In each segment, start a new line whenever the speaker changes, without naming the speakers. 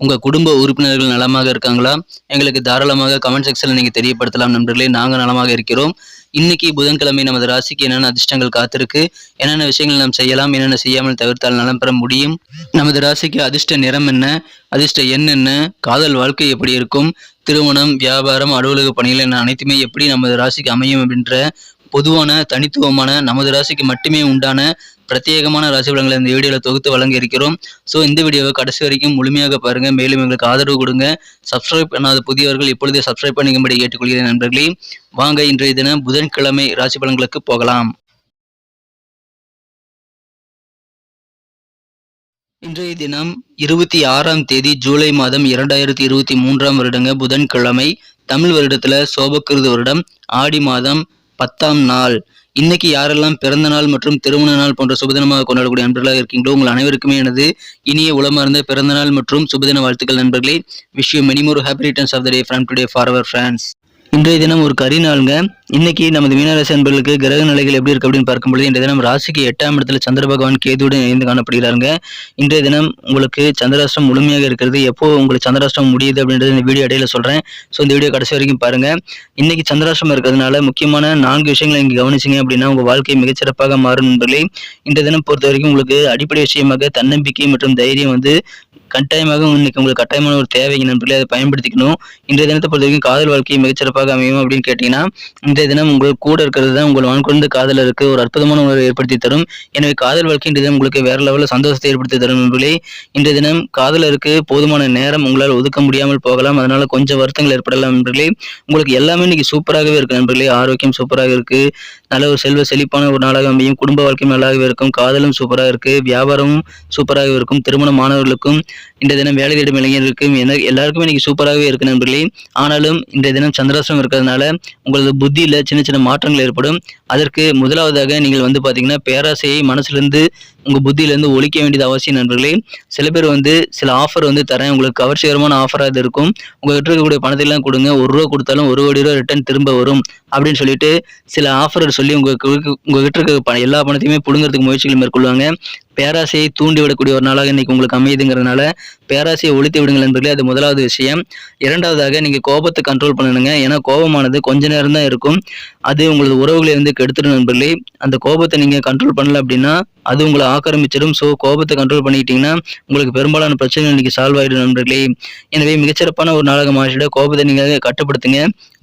உங்கள் குடும்ப உறுப்பினர்கள் நலமாக இருக்காங்களா? எங்களுக்கு தாராளமாக கமெண்ட் செக்ஷனில் நீங்கள் தெரியப்படுத்தலாம் நண்பர்களே. நாங்கள் நலமாக இருக்கிறோம். இன்னைக்கு புதன்கிழமை நமது ராசிக்கு என்னென்ன அதிர்ஷ்டங்கள் காத்திருக்கு? என்னென்ன விஷயங்கள் நாம் செய்யலாம்? என்னென்ன செய்யாமல் தவிர்த்தால் நலம் பெற முடியும்? நமது ராசிக்கு அதிர்ஷ்ட நிறம் என்ன? அதிர்ஷ்ட எண் என்ன? காதல் வாழ்க்கை எப்படி இருக்கும்? திருமணம் வியாபாரம் அலுவலக பணிகள் என அனைத்துமே எப்படி நமது ராசிக்கு அமையும் அப்படின்ற பொதுவான தனித்துவமான நமது ராசிக்கு மட்டுமே உண்டான பிரத்யேகமான ராசி பலன்களை இந்த வீடியோவில் தொகுத்து வழங்க இருக்கிறோம். ஸோ இந்த வீடியோவை கடைசி வரைக்கும் முழுமையாக பாருங்க. மேலும் எங்களுக்கு ஆதரவு கொடுங்க. சப்ஸ்கிரைப் பண்ணாத புதியவர்கள் இப்பொழுதே சப்ஸ்கிரைப் பண்ணிக்கும்படி கேட்டுக்கொள்கிறேன் நண்பர்களே. வாங்க இன்றைய தினம் புதன்கிழமை ராசி பலன்களுக்கு போகலாம். இன்றைய தினம் இருபத்தி ஆறாம் தேதி ஜூலை மாதம் இரண்டாயிரத்தி இருபத்தி மூன்றாம் வருடங்க புதன்கிழமை. தமிழ் வருடத்துல சோபக்கிருது வருடம். ஆடி மாதம் பத்தாம் நாள். இன்னைக்கு யாரெல்லாம் பிறந்த நாள் மற்றும் திருமண நாள் போன்ற சுபதினமாக கொண்டாடக்கூடிய நண்பர்களாக இருக்கீங்களோ உங்கள் அனைவருக்குமே எனது இனிய உளமார்ந்த பிறந்த நாள் மற்றும் சுபதின வாழ்த்துக்கள் நண்பர்களே. Wish you many more happy returns of the day from today for our friends இன்றைய தினம் ஒரு கரி நாளுங்க. இன்னைக்கு நமது மீனராசி அன்பர்களுக்கு கிரக நிலைகள் எப்படி இருக்கு அப்படின்னு பார்க்கும்பொழுது இன்றைய தினம் ராசிக்கு எட்டாம் இடத்துல சந்திர பகவான் கேதுவுடன் இணைந்து காணப்படுகிறாருங்க. இன்றைய தினம் உங்களுக்கு சந்திராஷ்டிரம் முழுமையாக இருக்கிறது. எப்போ உங்களுக்கு சந்திராஷ்டிரம் முடியுது அப்படின்றது இந்த வீடியோ இடையில சொல்றேன். ஸோ இந்த வீடியோ கடைசி வரைக்கும் பாருங்க. இன்னைக்கு சந்திராஷ்டிரம் இருக்கிறதுனால முக்கியமான நான்கு விஷயங்களை இங்கே கவனிச்சிங்க அப்படின்னா உங்க வாழ்க்கை மிகச்சிறப்பாக மாறும் நண்பர்களே. இன்றைய தினம் பொறுத்த வரைக்கும் உங்களுக்கு அடிப்படை விஷயமாக தன்னம்பிக்கை மற்றும் தைரியம் வந்து கட்டாயமாக இன்னைக்கு உங்களுக்கு கட்டாயமான ஒரு தேவைங்க நண்பர்களே அதை பயன்படுத்திக்கணும். இன்றைய தினத்தை பொறுத்த வரைக்கும் காதல் வாழ்க்கையை மிகச்சிறப்பாக அமையும் அப்படின்னு கேட்டீங்கன்னா இன்றைய தினம் உங்களுக்கு கூட இருக்கிறது தான் உங்கள் வான்கொண்டு காதலருக்கு ஒரு அற்புதமான உணர்வை ஏற்படுத்தி தரும். எனவே காதல் வாழ்க்கை இன்றைய தினம் உங்களுக்கு வேற லெவலில் சந்தோஷத்தை ஏற்படுத்தி தரும் நண்பர்களே. இன்றைய தினம் காதலருக்கு போதுமான நேரம் உங்களால் ஒதுக்க முடியாமல் போகலாம். அதனால கொஞ்சம் வருத்தங்கள் ஏற்படலாம் நண்பர்களே. உங்களுக்கு எல்லாமே இன்னைக்கு சூப்பராகவே இருக்கு நண்பர்களே. ஆரோக்கியம் சூப்பராக இருக்கு. நல்ல ஒரு செல்வ செழிப்பான ஒரு நாளாக அமையும். குடும்ப வாழ்க்கையும் நல்லாகவே இருக்கும். காதலும் சூப்பராக இருக்கு. வியாபாரமும் சூப்பராக இருக்கும். திருமண மாணவர்களுக்கும் இந்த தினம் வேலை தேடும் இளைஞர்களுக்கும் என எல்லாருக்கும் இன்னைக்கு சூப்பராகவே இருக்கு நண்பர்களே. ஆனாலும் இந்த தினம் சந்திராசிரம் இருக்கிறதுனால உங்களது புத்தியில் சின்ன சின்ன மாற்றங்கள் ஏற்படும். அதற்கு முதலாவதாக நீங்கள் வந்து பார்த்தீங்கன்னா பேராசையை மனசுலேருந்து உங்கள் புத்தியிலேருந்து ஒழிக்க வேண்டியது அவசியம் நண்பர்களே. சில பேர் வந்து சில ஆஃபர் வந்து தரேன் உங்களுக்கு கவர்ச்சிகரமான ஆஃபராக இது இருக்கும். உங்ககிட்ட இருக்கக்கூடிய பணத்தையெல்லாம் கொடுங்க. ஒரு ரூபா கொடுத்தாலும் ஒரு கோடி ரூபா ரிட்டர்ன் திரும்ப வரும் அப்படின்னு சொல்லிட்டு சில ஆஃபர் சொல்லி உங்கள் உங்ககிட்ட இருக்க எல்லா பணத்தையுமே பிடுங்கிறதுக்கு முயற்சிகள் மேற்கொள்வாங்க. பேராசையை தூண்டி விடக்கூடிய ஒரு நாளாக இன்னைக்கு உங்களுக்கு அமையுதுங்கிறதுனால பேராசையை ஒழித்து விடுங்கள் என்பதே அது முதலாவது விஷயம். இரண்டாவதாக நீங்கள் கோபத்தை கண்ட்ரோல் பண்ணணுங்க ஏன்னா கோபமானது கொஞ்ச நேரம் தான் இருக்கும். அது உங்களது உறவுகளை வந்து கெடுத்துடும் நண்பர்களே அந்த கோபத்தை நீங்கள் கண்ட்ரோல் பண்ணல அப்படின்னா அது உங்களை ஆக்கிரமிச்சிடும். ஸோ கோபத்தை கண்ட்ரோல் பண்ணிக்கிட்டீங்கன்னா உங்களுக்கு பெரும்பாலான பிரச்சனைகள் இன்னைக்கு சால்வ் ஆகிடும் நண்பர்களே. எனவே மிகச்சிறப்பான ஒரு நாளாக மாற்றிட கோபத்தை நீங்கள் கட்டுப்படுத்துங்க.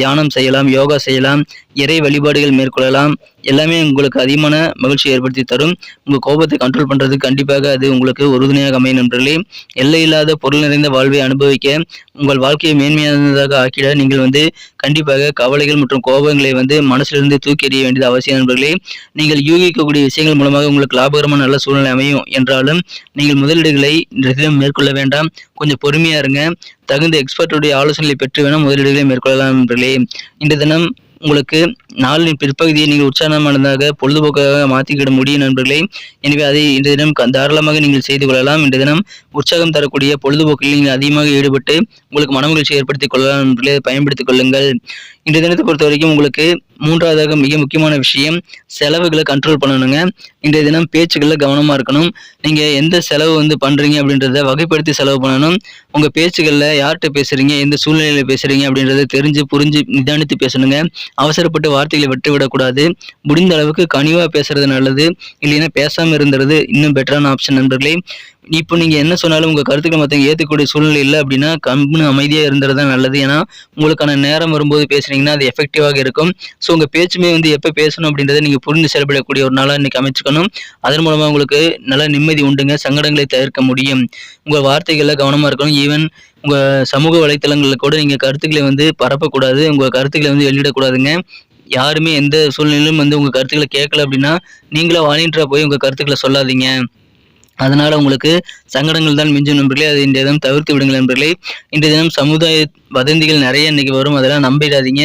தியானம் செய்யலாம் யோகா செய்யலாம் இறை வழிபாடுகள் மேற்கொள்ளலாம். எல்லாமே உங்களுக்கு அதிகமான மகிழ்ச்சியை ஏற்படுத்தி தரும். உங்கள் கோபத்தை கண்ட்ரோல் பண்ணுறது கண்டிப்பாக அது உங்களுக்கு உறுதுணையாக அமையும் நண்பர்களே. எல்லையில்லாத பொருள் நிறைந்த வாழ்வை அனுபவிக்க உங்கள் வாழ்க்கையை மேன்மையானதாக ஆக்கிட நீங்கள் வந்து கண்டிப்பாக கவலைகள் மற்றும் கோபங்களை வந்து மனசிலிருந்து தூக்கி எறிய வேண்டியது அவசியம் நண்பர்களே. நீங்கள் யூகிக்கக்கூடிய விஷயங்கள் மூலமாக உங்களுக்கு லாபகரமான நல்ல சூழ்நிலை அமையும் என்றாலும் நீங்கள் முதலீடுகளை இந்த மேற்கொள்ள வேண்டாம். கொஞ்சம் பொறுமையா இருங்க. தகுந்த எக்ஸ்பர்ட்டுடைய ஆலோசனைகளை பெற்று வேணால் முதலீடுகளை மேற்கொள்ளலாம் நண்பர்களே. இந்த தினம் உங்களுக்கு நாளின் பிற்பகுதியை நீங்கள் உற்சாகமானதாக பொழுதுபோக்காக மாற்றிக்கிட முடியும் நண்பர்களே. எனவே அதை இன்றைய தினம் தாராளமாக நீங்கள் செய்து கொள்ளலாம். இன்றைய தினம் உற்சாகம் தரக்கூடிய பொழுதுபோக்கில் நீங்கள் அதிகமாக ஈடுபட்டு உங்களுக்கு மனமகிழ்ச்சி ஏற்படுத்திக் கொள்ளலாம் நண்பர்களே. பயன்படுத்திக் கொள்ளுங்கள். இன்றைய தினத்தை பொறுத்த வரைக்கும் உங்களுக்கு மூன்றாவதாக மிக முக்கியமான விஷயம் செலவுகளை கண்ட்ரோல் பண்ணணுங்க. இன்றைய தினம் பேச்சுகளில் கவனமாக இருக்கணும். நீங்கள் எந்த செலவு வந்து பண்ணுறீங்க அப்படின்றத வகைப்படுத்தி செலவு பண்ணணும். உங்கள் பேச்சுகளில் யார்கிட்ட பேசுகிறீங்க எந்த சூழ்நிலையில் பேசுகிறீங்க அப்படின்றத தெரிஞ்சு புரிஞ்சு நிதானித்து பேசணுங்க. அவசரப்பட்டு வார்த்தைகளை விட்டு விடக்கூடாது முடிந்த அளவுக்கு கனிவாக பேசுறது நல்லது. இல்லைன்னா பேசாமல் இருந்துறது இன்னும் பெட்டரான ஆப்ஷன் நண்பர்களே. இப்போ நீங்கள் என்ன சொன்னாலும் உங்கள் கருத்துக்களை மற்றவங்க ஏற்றக்கூடிய சூழ்நிலை இல்லை அப்படின்னா கம்முன்னு அமைதியாக இருந்துறது தான் நல்லது. ஏன்னா உங்களுக்கான நேரம் வரும்போது பேசுனீங்கன்னா அது எஃபெக்டிவாக இருக்கும். ஸோ உங்கள் பேச்சுமே வந்து எப்போ பேசணும் அப்படின்றத நீங்கள் புரிந்து செயல்படக்கூடிய ஒரு நாளாக இன்றைக்கி அமைச்சுக்கணும். அதன் மூலமாக உங்களுக்கு நல்ல நிம்மதி உண்டுங்க. சங்கடங்களை தவிர்க்க முடியும். உங்கள் வார்த்தைகளில் கவனமாக இருக்கணும். ஈவன் உங்கள் சமூக வலைத்தளங்களில் கூட நீங்கள் கருத்துக்களை வந்து பரப்பக்கூடாது. உங்கள் கருத்துக்களை வந்து வெளியிடக்கூடாதுங்க. யாருமே எந்த சூழ்நிலையிலும் வந்து உங்கள் கருத்துக்களை கேட்கல அப்படின்னா நீங்களே வாலின்றா போய் உங்கள் கருத்துக்களை சொல்லாதீங்க. அதனால் உங்களுக்கு சங்கடங்கள் தான் மிஞ்சும் நண்பர்களே. அது இன்றைய தினம் தவிர்த்து விடுங்கள் நண்பர்களே. இன்றைய தினம் சமுதாய வதந்திகள் நிறைய இன்னைக்கு வரும். அதெல்லாம் நம்பிடாதீங்க.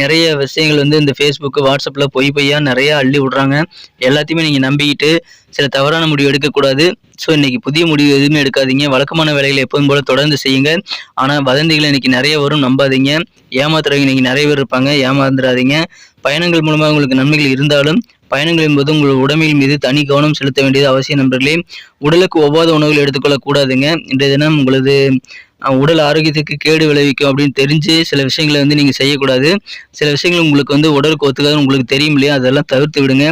நிறைய விஷயங்கள் வந்து இந்த ஃபேஸ்புக்கு வாட்ஸ்அப்பில் பொய் பொய்யா நிறைய அள்ளி விடுறாங்க. எல்லாத்தையுமே நீங்கள் நம்பிக்கிட்டு சில தவறான முடிவு எடுக்கக்கூடாது. ஸோ இன்னைக்கு புதிய முடிவு எதுவுமே எடுக்காதீங்க. வழக்கமான வேலைகளை எப்போதும் போல தொடர்ந்து செய்யுங்க. ஆனால் வதந்திகள் இன்னைக்கு நிறைய வரும். நம்பாதீங்க. ஏமாத்துறவங்க இன்னைக்கு நிறைய பேர் இருப்பாங்க. ஏமாந்துடாதீங்க. பயணங்கள் மூலமாக உங்களுக்கு நன்மைகள் இருந்தாலும் பயணங்கள் என்பது உங்கள் உடமையின் மீது தனி கவனம் செலுத்த வேண்டியது அவசியம் நண்பர்களே. உடலுக்கு ஒவ்வாத உணவுகள் எடுத்துக்கொள்ள கூடாதுங்க. இன்றைய தினம் உங்களது உடல் ஆரோக்கியத்துக்கு கேடு விளைவிக்கும் அப்படின்னு தெரிஞ்சு சில விஷயங்களை வந்து நீங்கள் செய்யக்கூடாது. சில விஷயங்கள் உங்களுக்கு வந்து உடலுக்கு ஒத்துக்காதுன்னு உங்களுக்கு தெரியும் இல்லையா? அதெல்லாம் தவிர்த்து விடுங்க.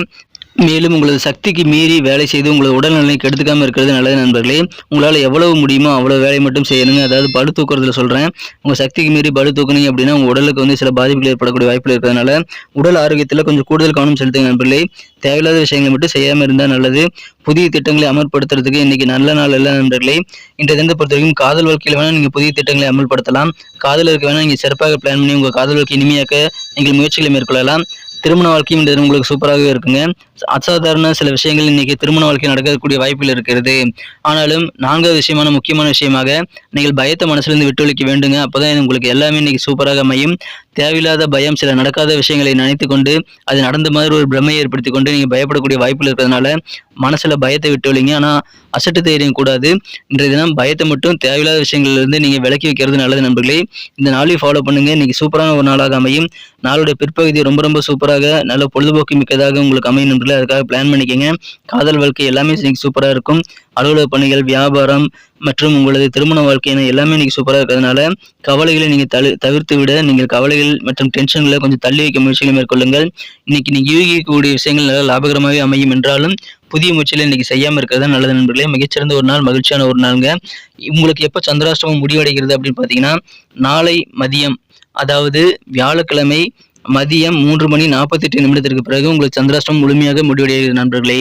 மேலும் உங்களது சக்திக்கு மீறி வேலை செய்து உங்களது உடல்நலனை கெடுத்துக்காமல் இருக்கிறது நல்லது நண்பர்களே. உங்களால் எவ்வளவு முடியுமோ அவ்வளோ வேலை மட்டும் செய்யணுங்க. அதாவது படு தூக்குறதுல சொல்கிறேன் உங்கள் சக்திக்கு மீறி பளு தூக்குனீங்க அப்படின்னா உங்கள் உடலுக்கு வந்து சில பாதிப்புகள் ஏற்படக்கூடிய வாய்ப்புகள் இருக்கிறதுனால உடல் ஆரோக்கியத்தில் கொஞ்சம் கூடுதல் கவனம் செலுத்துங்க நண்பர்களே. தேவையில்லாத விஷயங்களை மட்டும் செய்யாமல் இருந்தால் நல்லது. புதிய திட்டங்களை அமல்படுத்துறதுக்கு இன்றைக்கி நல்ல நாள் இல்லை நண்பர்களே. இன்றைய தினத்தை பொறுத்த வரைக்கும் காதல் வாழ்க்கையில் வேணால் நீங்கள் புதிய திட்டங்களை அமல்படுத்தலாம். காதலருக்கு வேணால் நீங்கள் சிறப்பாக பிளான் பண்ணி உங்கள் காதல் வாழ்க்கை இனிமையாக்க நீங்கள் முயற்சிகளை மேற்கொள்ளலாம். திருமண வாழ்க்கையும் இந்த உங்களுக்கு சூப்பராகவே இருக்குங்க. அசாதாரண சில விஷயங்கள் இன்னைக்கு திருமண வாழ்க்கை நடக்கக்கூடிய வாய்ப்பில் இருக்கிறது. ஆனாலும் நான்காவது விஷயமான முக்கியமான விஷயமாக நீங்கள் பயத்தை மனசுலேருந்து விட்டு வேண்டுங்க. அப்போதான் உங்களுக்கு எல்லாமே இன்னைக்கு சூப்பராக அமையும். தேவையில்லாத பயம் சில நடக்காத விஷயங்களை நினைத்து கொண்டு அது நடந்த மாதிரி ஒரு பிரமையை ஏற்படுத்தி கொண்டு நீங்கள் பயப்படக்கூடிய வாய்ப்புகள் இருக்கிறதுனால மனசில் பயத்தை விட்டு ஒழிங்க ஆனால் அசட்டு தைரியம் கூடாது. இன்றைய தினம் பயத்தை மட்டும் தேவையில்லாத விஷயங்கள்லேருந்து நீங்கள் விலக்கி வைக்கிறது நல்லது நண்பர்களே. இந்த நாளையும் ஃபாலோ பண்ணுங்க. இன்றைக்கி சூப்பரான ஒரு நாளாக அமையும். நாளுடைய பிற்பகுதி ரொம்ப ரொம்ப சூப்பராக நல்ல பொழுதுபோக்கு மிக்கதாக உங்களுக்கு அமையும் நண்பர்களே. அதுக்காக பிளான் பண்ணிக்கோங்க. காதல் வாழ்க்கை எல்லாமே இன்னைக்கு சூப்பராக இருக்கும். அலுவலக பணிகள் வியாபாரம் மற்றும் உங்களது திருமண வாழ்க்கை என எல்லாமே இன்றைக்கி சூப்பராக இருக்கிறதுனால கவலைகளை நீங்கள் தளி தவிர்த்து விட நீங்கள் கவலைகள் மற்றும் டென்ஷன்களை கொஞ்சம் தள்ளி வைக்க முயற்சிகளை மேற்கொள்ளுங்கள். இன்னைக்கு நீங்கள் யூகிக்கக்கூடிய விஷயங்கள் நல்லா லாபகரமாகவே அமையும் என்றாலும் புதிய முயற்சிகளை இன்னைக்கு செய்யாமல் இருக்கிறது தான் நல்லது நண்பர்களே. மிகச்சிறந்த ஒரு நாள் மகிழ்ச்சியான ஒரு நாளுங்க. உங்களுக்கு எப்போ சந்திராஷ்டமம் முடிவடைகிறது அப்படின்னு பார்த்தீங்கன்னா நாளை மதியம் அதாவது வியாழக்கிழமை மதியம் மூன்று மணி நாற்பத்தெட்டு நிமிடத்திற்கு பிறகு உங்களுக்கு சந்திராஷ்டமம் முழுமையாக முடிவடைகிறது நண்பர்களே.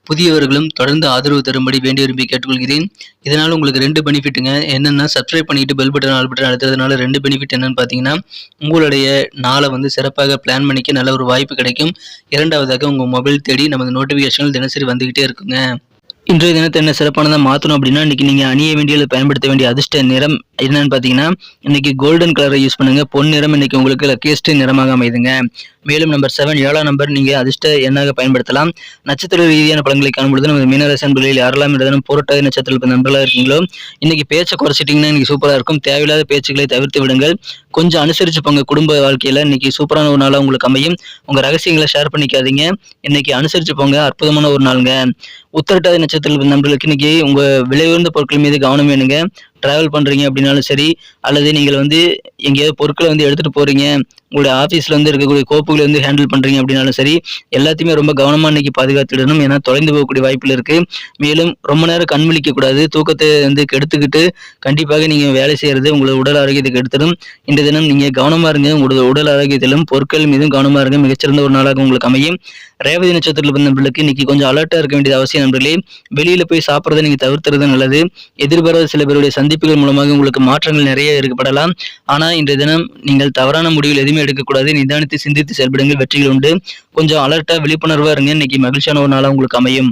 புதியவர்களும் தொடர்ந்து ஆதரவு தரும்படி வேண்டி விரும்பி கேட்டுக்கொள்கிறேன். இதனால் உங்களுக்கு ரெண்டு பெனிஃபிட்டுங்க. என்னென்னா சப்ஸ்கிரைப் பண்ணிட்டு பெல் பட்டன் ஆல் பட்டன் அழுத்துறதுனால ரெண்டு பெனிஃபிட் என்னன்னு பார்த்தீங்கன்னா உங்களுடைய நாளை வந்து சிறப்பாக பிளான் பண்ணிக்க நல்ல ஒரு வாய்ப்பு கிடைக்கும். இரண்டாவதாக உங்கள் மொபைல் தேடி நமது நோட்டிஃபிகேஷன்கள் தினசரி வந்துக்கிட்டே இருக்குங்க. இன்றைய தினத்தை என்ன சிறப்பானதாக மாற்றணும் அப்படின்னா இன்றைக்கி நீங்கள் அணிய வேண்டிய பயன்படுத்த வேண்டிய அதிர்ஷ்ட நிறம் என்னன்னு பார்த்தீங்கன்னா இன்றைக்கி கோல்டன் கலரை யூஸ் பண்ணுங்கள் பொன் நிறம் இன்றைக்கி உங்களுக்கு லக்கியஸ்ட் நிறமாக அமைதுங்க. மேலும் நம்பர் செவன் ஏழாம் நம்பர் நீங்கள் அதிர்ஷ்ட எண்ணாக பயன்படுத்தலாம். நட்சத்திர ரீதியான பலன்களை காணும்பொழுது நமது மீனராசி அன்பர்களில் யாரெல்லாம் இந்த தினம் புரட்டாதி நட்சத்திர நண்பர்களாக இருக்கீங்களோ இன்னைக்கு பேச்சை குறைச்சிட்டிங்கன்னா இன்னைக்கு சூப்பராக இருக்கும். தேவையில்லாத பேச்சுக்களை தவிர்த்து விடுங்கள். கொஞ்சம் அனுசரிச்சு போங்க குடும்ப வாழ்க்கையில். இன்னைக்கு சூப்பரான ஒரு நாளாக உங்களுக்கு அமையும். உங்கள் ரகசியங்களை ஷேர் பண்ணிக்காதீங்க. இன்னைக்கு அனுசரிச்சு போங்க. அற்புதமான ஒரு நாளுங்க. உத்தரட்டாதி நட்சத்திர நண்பர்களுக்கு இன்னைக்கு உங்கள் விலை உயர்ந்த பொருட்கள் மீது கவனம் வேணுங்க. ட்ராவல் பண்ணுறீங்க அப்படின்னாலும் சரி அல்லது நீங்கள் வந்து எங்கேயாவது பொருட்களை வந்து எடுத்துகிட்டு போகிறீங்க உங்களுடைய ஆஃபீஸில் வந்து இருக்கக்கூடிய கோப்புகளை வந்து ஹேண்டில் பண்ணுறீங்க அப்படின்னாலும் சரி எல்லாத்தையுமே ரொம்ப கவனமாக இன்னைக்கு பாதுகாத்துடணும். ஏன்னா தொலைந்து போகக்கூடிய வாய்ப்பில் இருக்குது மேலும் ரொம்ப நேரம் கண் விழிக்கக்கூடாது தூக்கத்தை வந்து கெடுத்துக்கிட்டு கண்டிப்பாக நீங்கள் வேலை செய்கிறது உங்களோட உடல் ஆரோக்கியத்தை கெடுத்துடும். இந்த தினம் நீங்கள் கவனமாக இருங்க. உங்களோட உடல் ஆரோக்கியத்திலும் பொருட்கள் மீதும் கவனமாக இருங்க. மிகச்சிறந்த ஒரு நாளாக உங்களுக்கு அமையும். ரேவதி நட்சத்திரத்தில் பிறந்த நண்பர்களுக்கு இன்னைக்கு கொஞ்சம் அலர்ட்டாக இருக்க வேண்டியது அவசியம் நண்பர்களே. வெளியில் போய் சாப்பிட்றதை நீங்கள் தவிர்த்துறது நல்லது. எதிர்பாராத சில பேருடைய சந்திப்புகள் மூலமாக உங்களுக்கு மாற்றங்கள் நிறைய ஏற்படலாம். ஆனால் இன்றைய தினம் நீங்கள் தவறான முடிவுகள் எதுவுமே எடுக்கக்கூடாது. நிதானித்து சிந்தித்து செயல்படுங்கள். வெற்றிகள் உண்டு. கொஞ்சம் அலர்ட்டாக விழிப்புணர்வாக இருங்க. இன்னைக்கு மகிழ்ச்சியான ஒரு நாளாக உங்களுக்கு அமையும்.